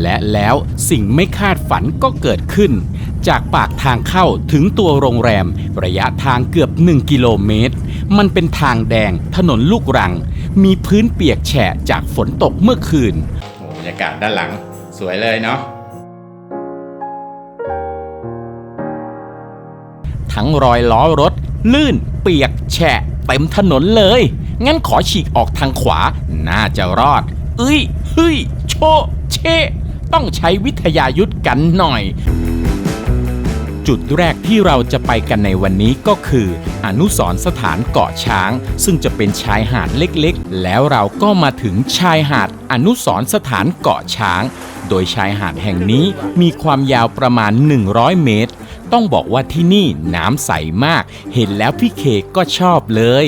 และแล้วสิ่งไม่คาดฝันก็เกิดขึ้น จากปากทางเข้าถึงตัวโรงแรม ระยะทางเกือบ 1 กิโลเมตร มันเป็นทางแดงถนนลูกรัง มีพื้นเปียกแฉะจากฝนตกเมื่อคืนโอ้บรรยากาศด้านหลังสวยเลยเนาะทั้งรอยล้อรถ ลื่น เปียกแฉะเต็มถนนเลย งั้นขอฉีกออกทางขวา น่าจะรอด เอ้ยเฮ้ย โชะ เชะต้องใช้วิทยายุทธกันหน่อย จุดแรกที่เราจะไปกันในวันนี้ก็คือ อนุสรสถานเกาะช้าง ซึ่งจะเป็นชายหาดเล็กๆ แล้วเราก็มาถึงชายหาดอนุสรสถานเกาะช้าง โดยชายหาดแห่งนี้มีความยาวประมาณ 100 เมตร ต้องบอกว่าที่นี่น้ำใสมาก เห็นแล้วพี่เคก็ชอบเลย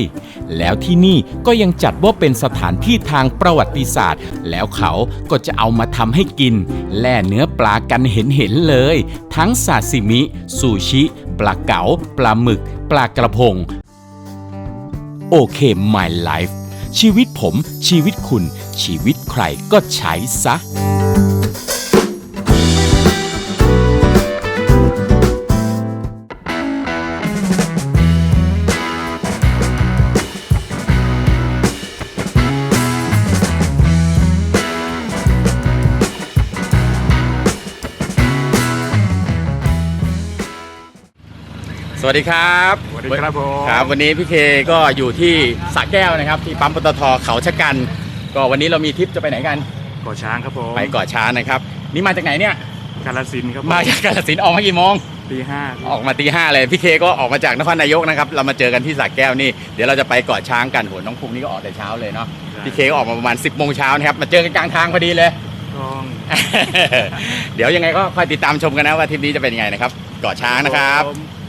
แล้วที่นี่ก็ยังจัดว่าเป็นสถานที่ทางประวัติศาสตร์ แล้วเขาก็จะเอามาทำให้กิน แล่เนื้อปลากันเห็นๆเลย ทั้งซาซิมิ ซูชิ ปลาเก๋า ปลาหมึก ปลากระพง โอเค my life ชีวิตผม ชีวิตคุณ ชีวิตใครก็ใช้ซะ สวัสดีครับสวัสดีครับผมครับ วันนี้พี่เคก็อยู่ที่สระแก้วนะครับ ที่ปั๊มปตทเขาชะกัน ก็วันนี้เรามีทริปจะไปไหนกันเกาะช้างครับผมไปเกาะช้างนะครับ นี่มาจากไหนเนี่ยกาลสินธุ์ครับมาจากกาฬสินธุ์ออกมากี่โมงตีห้าออกมาตีห้าเลยพี่เคก็ออกมาจากนครนายกนะครับเรามาเจอกันที่สระแก้วนี่เดี๋ยวเราจะไปเกาะช้างกันโหน้องภูมินี่ก็ออกแต่เช้าเลยเนาะพี่เคก็ออกมาประมาณ 10บโมงเช้านะครับมาเจอกันกลางทางพอดีเลยต้องเดี๋ยวยังไงก็คอยติดตามชมกันนะว่าทริปนี้จะเป็นยังไงนะครับเกาะช้างนะครับ ผมท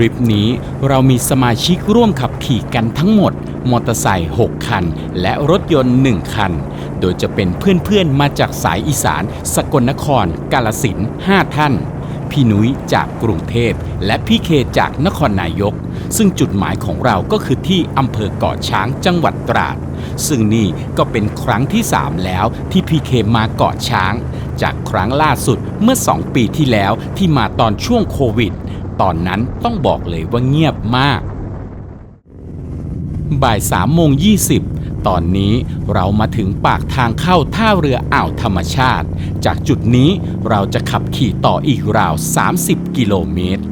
ริปนี้ เรามีสมาชิกร่วมขับขี่กันทั้งหมด มอเตอร์ไซค์6คัน และรถยนต์ 1 คัน โดยจะเป็นเพื่อนๆ มาจากสายอีสาน สกลนคร กาลสิน5ท่าน พี่นุ้ยจากกรุงเทพ และพี่เคจากนครนายก ซึ่งจุดหมายของเราก็คือที่อำเภอเกาะช้างจังหวัดตราด ซึ่งนี่ก็เป็นครั้งที่ 3 แล้วที่พี่เคมาเกาะช้าง จากครั้งล่าสุดเมื่อ 2 ปีที่แล้วที่มาตอนช่วงโควิด ตอนนั้นต้องบอกเลยว่าเงียบมาก บ่าย3โมง20ตอนนี้เรามาถึงปากทางเข้าท่าเรืออ่าวธรรมชาติ จากจุดนี้เราจะขับขี่ต่ออีกราว 30 กิโลเมตร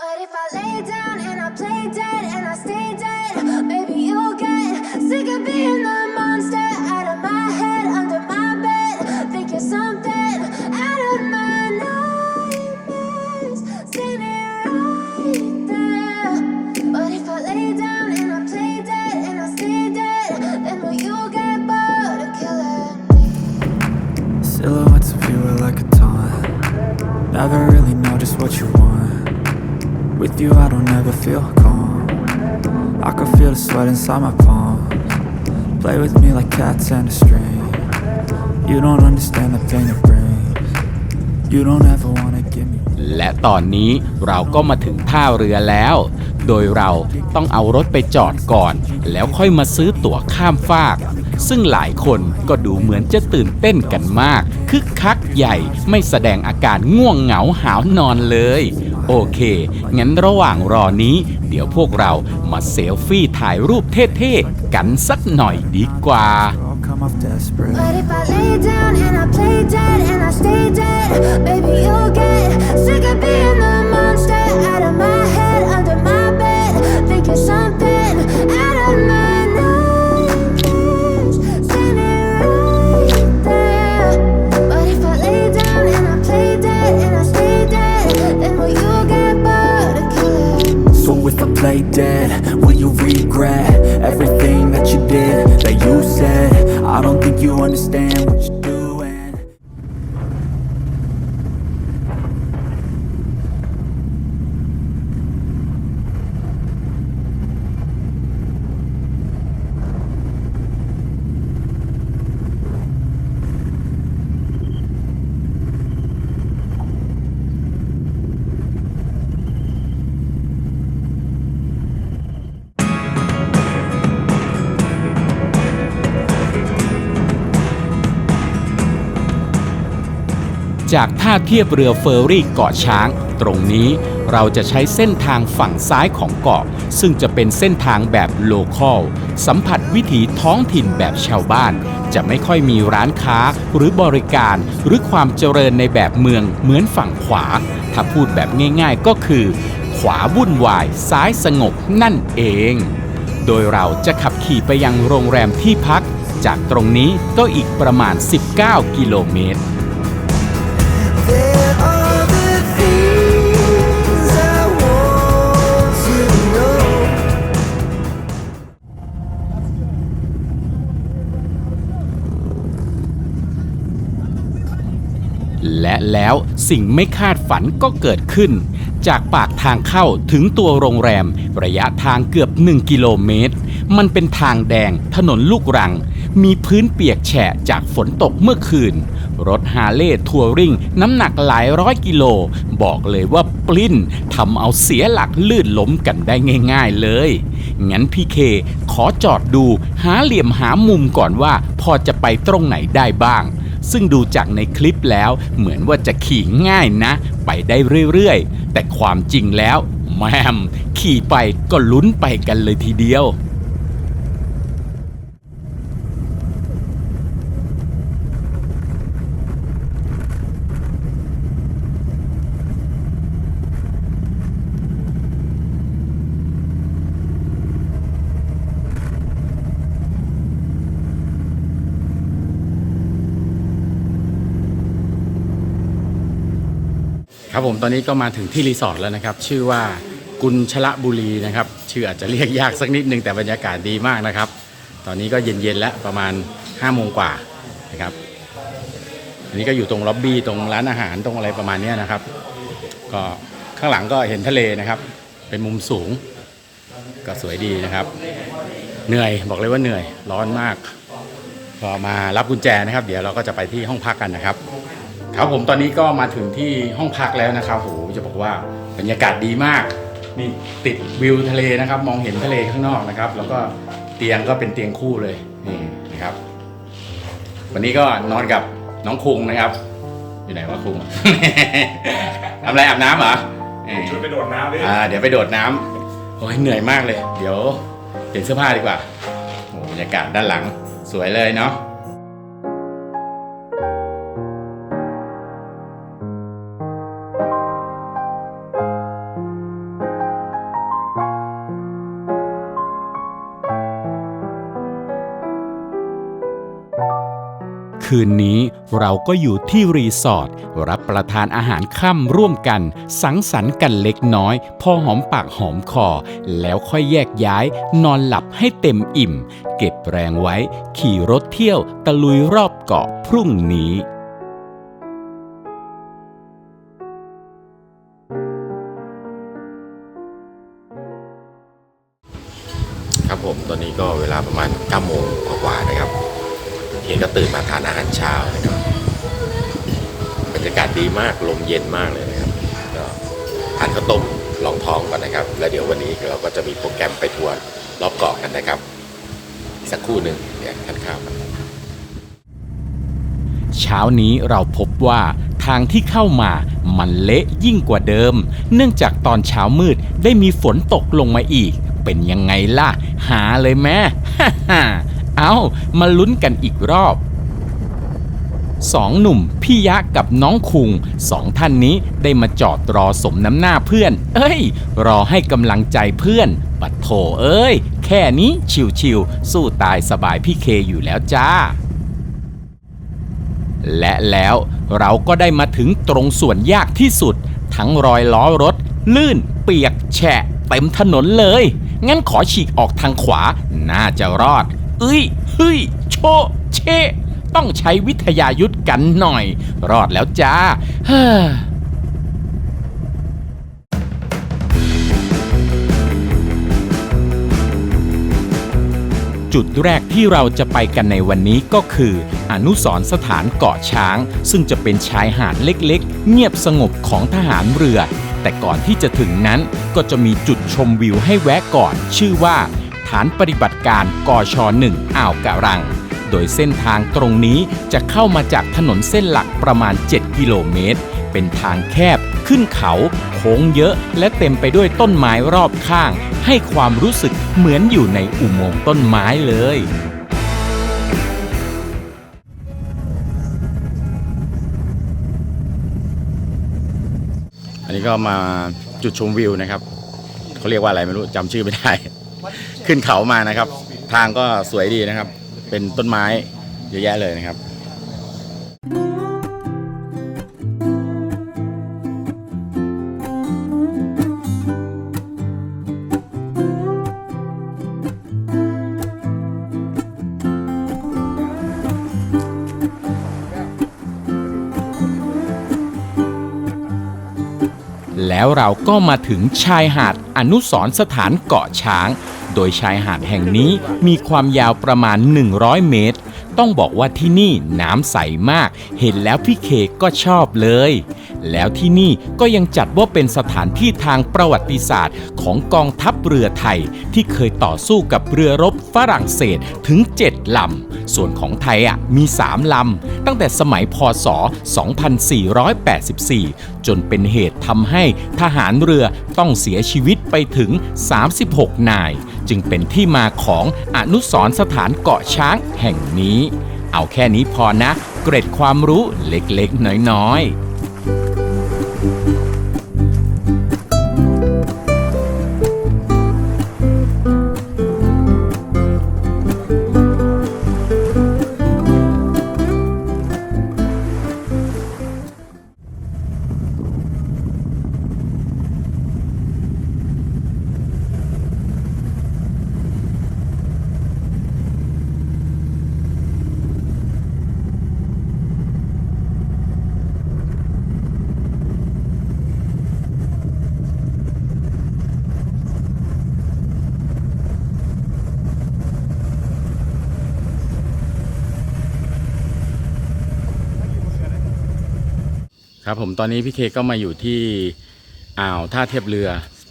But if I lay down and I play dead With you, I don't ever feel calm. I can feel the sweat inside my palms. Play with me like cats and a string. You don't understand the pain it brings. You don't ever wanna give me. และตอนนี้เราก็มาถึงท่าเรือแล้ว โดยเราต้องเอารถไปจอดก่อน แล้วค่อยมาซื้อตั๋วข้ามฟาก ซึ่งหลายคนก็ดูเหมือนจะตื่นเต้นกันมาก คึกคักใหญ่ไม่แสดงอาการง่วงเหงาหาวนอนเลย โอเค งั้นระหว่างรอนี้ เดี๋ยวพวกเรามาเซลฟี่ถ่ายรูปเท่ๆ กันสักหน่อยดีกว่า I'll come off desperate. But if I lay down and I play dead and I stay dead, baby you'll get sick of being you understand จากท่าเทียบเรือเฟอร์รี่เกาะช้าง ตรงนี้เราจะใช้เส้นทางฝั่งซ้ายของเกาะ ซึ่งจะเป็นเส้นทางแบบโลคอลสัมผัสวิถีท้องถิ่นแบบชาวบ้าน จะไม่ค่อยมีร้านค้าหรือบริการหรือความเจริญในแบบเมืองเหมือนฝั่งขวา ถ้าพูดแบบง่ายๆก็คือ ขวาวุ่นวาย ซ้ายสงบนั่นเอง โดยเราจะขับขี่ไปยังโรงแรมที่พัก จากตรงนี้ก็อีกประมาณ 19 กิโลเมตร และแล้วสิ่งไม่คาดฝันก็เกิดขึ้น จากปากทางเข้าถึงตัวโรงแรม ระยะทางเกือบ 1 กิโลเมตร มันเป็นทางแดงถนนลูกรัง มีพื้นเปียกแฉะจากฝนตกเมื่อคืน รถฮาเลย์ทัวริงน้ำหนักหลายร้อยกิโล บอกเลยว่าปลิ้นทำเอาเสียหลักลื่นล้มกันได้ง่ายๆเลย งั้นพี่เคขอจอดดูหาเหลี่ยมหามุมก่อนว่าพอจะไปตรงไหนได้บ้าง ซึ่งดูจากในคลิปแล้วเหมือนว่าจะขี่ง่ายนะ ไปได้เรื่อยๆ แต่ความจริงแล้ว แมมขี่ไปก็ลุ้นไปกันเลยทีเดียว ครับผมตอนนี้ก็มาถึงที่รีสอร์ทแล้วนะครับ ชื่อว่ากุญชละบุรีนะครับ ชื่ออาจจะเรียกยากสักนิดนึงแต่บรรยากาศดีมากนะครับ ตอนนี้ก็เย็นๆแล้วประมาณ5้าโมงกว่านะครับ อันนี้ก็อยู่ตรงล็อบบี้ตรงร้านอาหารตรงอะไรประมาณนี้นะครับ ก็ข้างหลังก็เห็นทะเลนะครับ เป็นมุมสูง ก็สวยดีนะครับ เหนื่อยบอกเลยว่าเหนื่อยร้อนมากก็มารับกุญแจนะครับ เดี๋ยวเราก็จะไปที่ห้องพักกันนะครับ ครับผมตอนนี้ก็มาถึงที่ห้องพักแล้วนะครับโหจะบอกว่าบรรยากาศดีมาก นี่ติดวิวทะเลนะครับ มองเห็นทะเลข้างนอกนะครับ แล้วก็เตียงก็เป็นเตียงคู่เลยนี่นะครับ วันนี้ก็นอนกับน้องคุงนะครับ อยู่ไหนวะคุง ทำอะไรอาบน้ำเหรอเอ่อชุดไปโดดน้ำดิอ่าเดี๋ยวไปโดดน้ำโอ้ยเหนื่อยมากเลย เดี๋ยวเปลี่ยนเสื้อผ้าดีกว่าโอ้บรรยากาศด้านหลังสวยเลยเนาะ คืนนี้เราก็อยู่ที่รีสอร์ทรับประทานอาหารค่ำร่วมกัน สังสรรค์กันเล็กน้อย พอหอมปากหอมคอ แล้วค่อยแยกย้าย นอนหลับให้เต็มอิ่ม เก็บแรงไว้ ขี่รถเที่ยวตะลุยรอบเกาะพรุ่งนี้ ตื่นมาทานอาหารเช้านะครับบรรยากาศดีมากลมเย็นมากเลยนะครับก็ทานข้าวต้มลองท้องก่อนนะครับ แล้วเดี๋ยววันนี้เราก็จะมีโปรแกรมไปทัวร์รอบเกาะกันนะครับ สักครู่หนึ่งเดี๋ยวทานข้าวกันเช้านี้เราพบว่าทางที่เข้ามามันเละยิ่งกว่าเดิม เนื่องจากตอนเช้ามืดได้มีฝนตกลงมาอีก เป็นยังไงล่ะ หาเลยแม่ เอามาลุ้นกันอีกรอบสองหนุ่มพี่ยะกับน้องคุงสองท่านนี้ได้มาจอดรอสมน้ำหน้าเพื่อน เอ้ย รอให้กำลังใจเพื่อน ปัดโถเอ้ย แค่นี้ชิวๆสู้ตายสบายพี่เคอยู่แล้วจ้า และแล้วเราก็ได้มาถึงตรงส่วนยากที่สุด ทั้งรอยล้อรถ ลื่น เปียก แฉะเต็มถนนเลย งั้นขอฉีกออกทางขวาน่าจะรอด เอ้ยเฮ้ยโชเชต้องใช้วิทยายุทธกันหน่อย รอดแล้วจ้าเฮ้อจุดแรกที่เราจะไปกันในวันนี้ก็คือ อนุสรสถานเกาะช้าง ซึ่งจะเป็นชายหาดเล็กๆ เงียบสงบของทหารเรือ แต่ก่อนที่จะถึงนั้นก็จะมีจุดชมวิวให้แวะก่อน ชื่อว่า ฐานปฏิบัติการกช1อ่าวกะรัง โดยเส้นทางตรงนี้จะเข้ามาจากถนนเส้นหลักประมาณ 7 กิโลเมตร เป็นทางแคบ ขึ้นเขา โค้งเยอะ และเต็มไปด้วยต้นไม้รอบข้าง ให้ความรู้สึกเหมือนอยู่ในอุโมงค์ต้นไม้เลยอันนี้ก็มาจุดชมวิวนะครับ เขาเรียกว่าอะไรไม่รู้จำชื่อไม่ได้ ขึ้นเขามานะครับ ทางก็สวยดีนะครับ เป็นต้นไม้เยอะแยะเลยนะครับ แล้วเราก็มาถึงชายหาดอนุสรสถานเกาะช้าง โดยชายหาดแห่งนี้มีความยาวประมาณ 100 เมตร ต้องบอกว่าที่นี่น้ำใสมาก เห็นแล้วพี่เคก็ชอบเลย แล้วที่นี่ก็ยังจัดว่าเป็นสถานที่ทางประวัติศาสตร์ ของกองทัพเรือไทย ที่เคยต่อสู้กับเรือรบฝรั่งเศสถึง 7 ลำ ส่วนของไทยอะมี 3 ลำ ตั้งแต่สมัยพศ 2484 จนเป็นเหตุทำให้ทหารเรือต้องเสียชีวิตไปถึง 36 นาย จึงเป็นที่มาของอนุสรณ์สถานเกาะช้างแห่งนี้ เอาแค่นี้พอนะ เกร็ดความรู้เล็กๆ น้อยๆ Thank you. ครับผมตอนนี้พี่เคก็มาอยู่ที่อ่าวท่าเทียบเรือ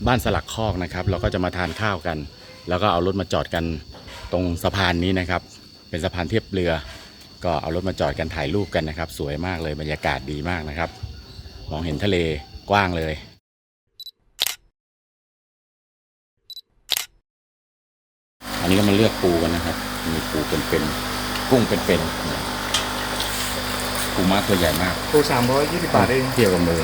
บ้านสลักคอกนะครับ เราก็จะมาทานข้าวกัน แล้วก็เอารถมาจอดกันตรงสะพานนี้นะครับ เป็นสะพานเทียบเรือ ก็เอารถมาจอดกันถ่ายรูปกันนะครับ สวยมากเลยบรรยากาศดีมากนะครับ มองเห็นทะเลกว้างเลยอันนี้ก็มาเลือกปูกันนะครับ มีปูเป็นๆกุ้งเป็นๆ ปูมากตัวใหญ่มากตัวสามร้อยยี่สิบบาทเองเทียบกับมือ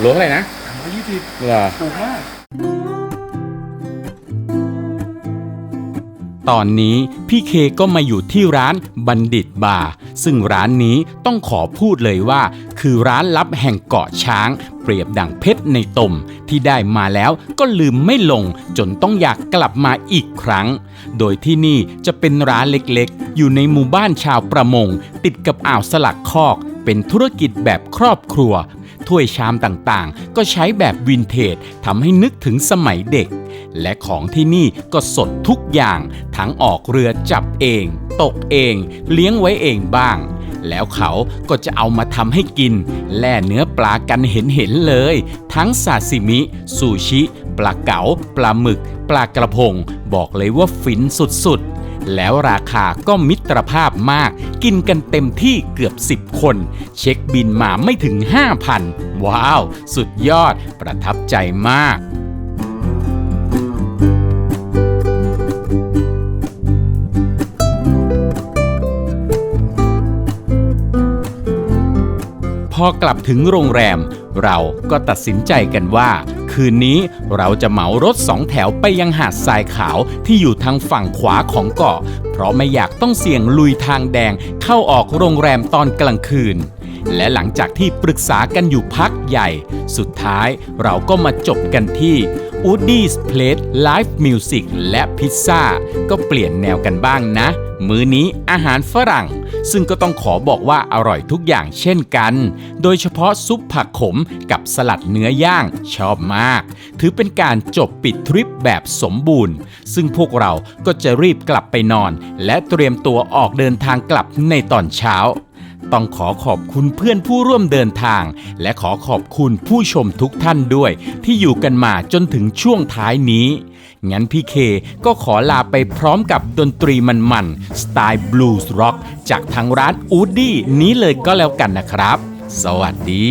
โลเท่าไหร่นะสามร้อยยี่สิบเหรอถูกมาก ตอนนี้พี่เคก็มาอยู่ที่ร้านบัณฑิตบาร์ซึ่งร้านนี้ต้องขอพูดเลยว่า คือร้านลับแห่งเกาะช้าง เปรียบดั่งเพชรในตม ที่ได้มาแล้วก็ลืมไม่ลง จนต้องอยากกลับมาอีกครั้ง โดยที่นี่จะเป็นร้านเล็กๆ อยู่ในหมู่บ้านชาวประมง ติดกับอ่าวสลักคอก เป็นธุรกิจแบบครอบครัว ถ้วยชามต่างๆ ก็ใช้แบบวินเทจทำให้นึกถึงสมัยเด็ก และของที่นี่ก็สดทุกอย่าง ทั้งออกเรือจับเอง ตกเอง เลี้ยงไว้เองบ้าง แล้วเขาก็จะเอามาทำให้กิน แล่เนื้อปลากันเห็นๆเลย ทั้งซาซิมิ ซูชิ ปลาเก๋า ปลาหมึก ปลากระพง บอกเลยว่าฟินสุดๆแล้วราคาก็มิตรภาพมาก กินกันเต็มที่เกือบ 10 คน เช็คบินมาไม่ถึง 5,000 ว้าว สุดยอดประทับใจมาก พอกลับถึงโรงแรม เราก็ตัดสินใจกันว่า คืนนี้เราจะเหมารถสองแถวไปยังหาดทรายขาวที่อยู่ทางฝั่งขวาของเกาะ เพราะไม่อยากต้องเสี่ยงลุยทางแดงเข้าออกโรงแรมตอนกลางคืน และหลังจากที่ปรึกษากันอยู่พักใหญ่ สุดท้ายเราก็มาจบกันที่ Woody's Place Live Music และพิซซ่าก็เปลี่ยนแนวกันบ้างนะ มื้อนี้อาหารฝรั่ง ซึ่งก็ต้องขอบอกว่าอร่อยทุกอย่างเช่นกัน โดยเฉพาะซุปผักขมกับสลัดเนื้อย่างชอบมาก ถือเป็นการจบปิดทริปแบบสมบูรณ์ ซึ่งพวกเราก็จะรีบกลับไปนอน และเตรียมตัวออกเดินทางกลับในตอนเช้าต้องขอขอบคุณเพื่อนผู้ร่วมเดินทาง และขอขอบคุณผู้ชมทุกท่านด้วย ที่อยู่กันมาจนถึงช่วงท้ายนี้ งั้นพี่เคก็ขอลาไปพร้อมกับดนตรีมันๆ สไตล์บลูส์ร็อกจากทางร้านอูดดี้นี้เลยก็แล้วกันนะครับ สวัสดี